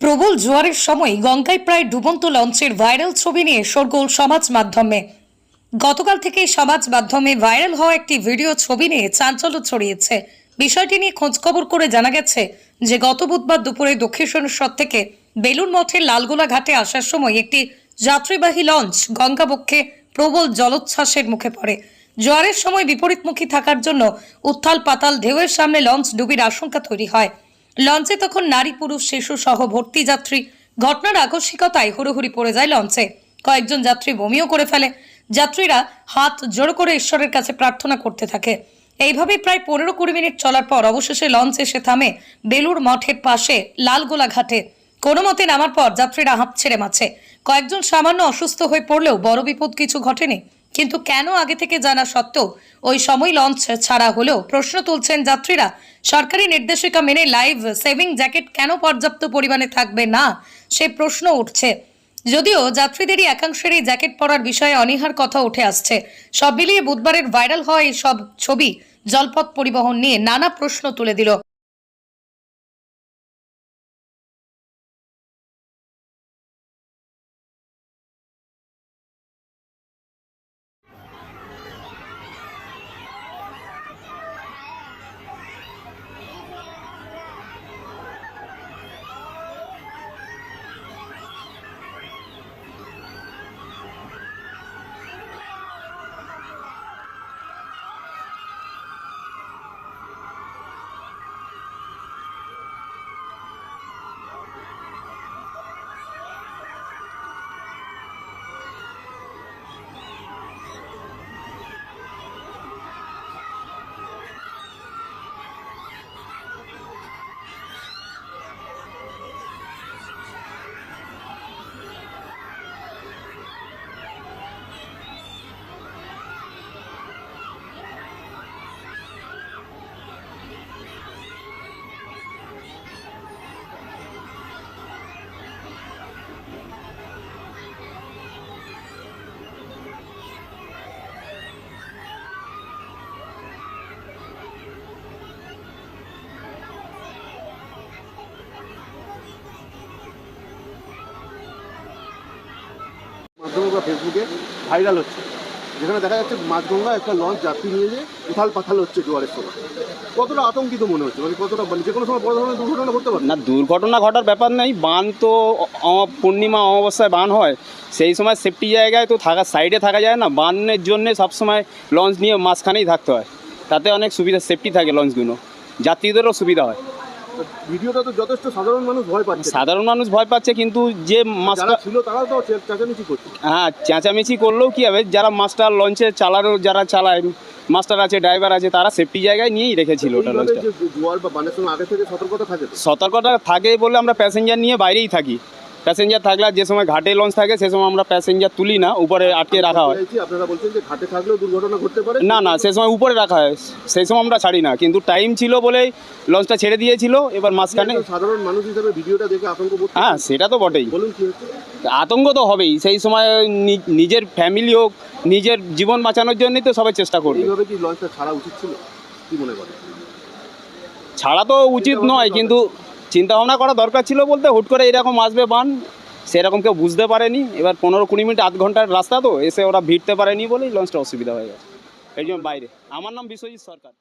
প্রবল জোয়ারের সময় গঙ্গায় প্রায় ডুবন্ত লঞ্চের ভাইরাল ছবি নিয়ে শোরগোল সমাজ মাধ্যমে। গতকাল থেকে সমাজ মাধ্যমে ভাইরাল হওয়া একটি ভিডিও ছবি নিয়ে চাঞ্চল্য ছড়িয়েছে। বিষয়টি নিয়ে খোঁজখবর করে জানা গেছে যে, গত বুধবার দুপুরে দক্ষিণেশ্বর থেকে বেলুন মঠের লালগোলা ঘাটে আসার সময় একটি যাত্রীবাহী লঞ্চ গঙ্গাবক্ষে প্রবল জলোচ্ছ্বাসের মুখে পড়ে। জোয়ারের সময় বিপরীতমুখী থাকার জন্য উত্থাল পাতাল ঢেউয়ের সামনে লঞ্চ ডুবির আশঙ্কা তৈরি হয়। লঞ্চে তখন নারী পুরুষ, শিশু সহ ভর্তি যাত্রী। ঘটনার আকস্মিকতায় হুড়োহুড়ি পড়ে যায় লঞ্চে। কয়েকজন যাত্রী বমিও করে ফেলে। যাত্রীরা হাত জোড়ো করে ঈশ্বরের কাছে প্রার্থনা করতে থাকে। এইভাবে প্রায় পনেরো কুড়ি মিনিট চলার পর অবশেষে লঞ্চ এসে থামে বেলুর মঠের পাশে লালগোলা ঘাটে। কোনো মতে নামার পর যাত্রীরা হাঁপ ছেড়ে মাছে। কয়েকজন সামান্য অসুস্থ হয়ে পড়লেও বড় বিপদ কিছু ঘটেনি। কিন্তু কেন আগে থেকে জানা সত্ত্বেও ওই সময় লঞ্চ ছাড়া হলেও প্রশ্ন তুলছেন যাত্রীরা। সরকারি নির্দেশিকা মেনে লাইভ সেভিং জ্যাকেট কেন পর্যাপ্ত পরিমাণে থাকবে না? সে প্রশ্ন উঠছে। যদিও যাত্রীদেরই একাংশের এই জ্যাকেট পরার বিষয়ে অনীহার কথা উঠে আসছে। সব মিলিয়ে বুধবারের ভাইরাল হওয়া এই সব ছবি জলপথ পরিবহন নিয়ে নানা প্রশ্ন তুলে দিল। মাধ্যমে বা ফেসবুকে ভাইরাল হচ্ছে। যেখানে দেখা যাচ্ছে মাঝগঙ্গা একটা লঞ্চ যাত্রী নিয়ে যে উথাল পাথাল হচ্ছে জোয়ারের সময়। কতটা আতঙ্কিত মনে হচ্ছে? মানে কতটা মানে যে কোনো সময় বড় ধরনের দুর্ঘটনা ঘটতে পারে? না, দুর্ঘটনা ঘটার ব্যাপার নেই। বান তো পূর্ণিমা অমাবস্যায় বান হয়। সেই সময় সেফটি জায়গায় তো থাকা সাইডে থাকা যায় না। বানের জন্য সবসময় লঞ্চ নিয়ে মাঝখানেই থাকতে হয়। তাতে অনেক সুবিধা সেফটি থাকে লঞ্চগুলো। যাত্রীদেরও সুবিধা হয়। ভিডিওটা তো যথেষ্ট সাধারণ মানুষ ভয় পাচ্ছে। সাধারণ মানুষ ভয় পাচ্ছে কিন্তু যে মাস্টার ছিল তারাও তো চেঁচামেচি করছে। হ্যাঁ চেঁচামেচি করলেও কী হবে? যারা মাস্টার লঞ্চে চালানো যারা চালায় মাস্টার আছে ড্রাইভার আছে তারা সেফটি জায়গায় নিয়েই রেখেছিল ওটা লঞ্চটা সতর্কতা থাকে? সতর্কতা থাকে বলে আমরা প্যাসেঞ্জার নিয়ে বাইরেই থাকি। প্যাসেঞ্জার থাকলে যে সময় ঘাটে লঞ্চ থাকে সে সময় আমরা প্যাসেঞ্জার তুলি না উপরে আটকে রাখা হয়। আপনারা বলছেন যে ঘাটে থাকলেও দুর্ঘটনা ঘটতে পারে? না না সে সময় উপরে রাখা হয়। সেই সময় আমরা ছাড়ি না কিন্তু টাইম ছিল বলেই লঞ্চটা ছেড়ে দিয়েছিল এবার মাঝখানে সাধারণ মানুষ হিসেবে ভিডিওটা দেখে আতঙ্ক হ্যাঁ সেটা তো বটেই। বলুন কি আতঙ্ক তো হবেই সেই সময় নিজের ফ্যামিলি হোক নিজের জীবন বাঁচানোর জন্যই তো সবাই চেষ্টা করবে। এইভাবে কি লঞ্চটা ছাড়া উচিত ছিল? কি মনে করেন? ছাড়া তো উচিত নয় কিন্তু চিন্তা ভাবনা করা দরকার ছিল বলতে হুট করে এরকম আসবে বান, সেরকম কেউ বুঝতে পারেনি। এবার পনেরো কুড়ি মিনিট, আধ ঘণ্টার রাস্তা তো, এসে ওরা ভিড়তে পারেনি বলেই লঞ্চটা অসুবিধা হয়ে গেছে। এই জন্য বাইরে। আমার নাম বিশ্বজিৎ সরকার।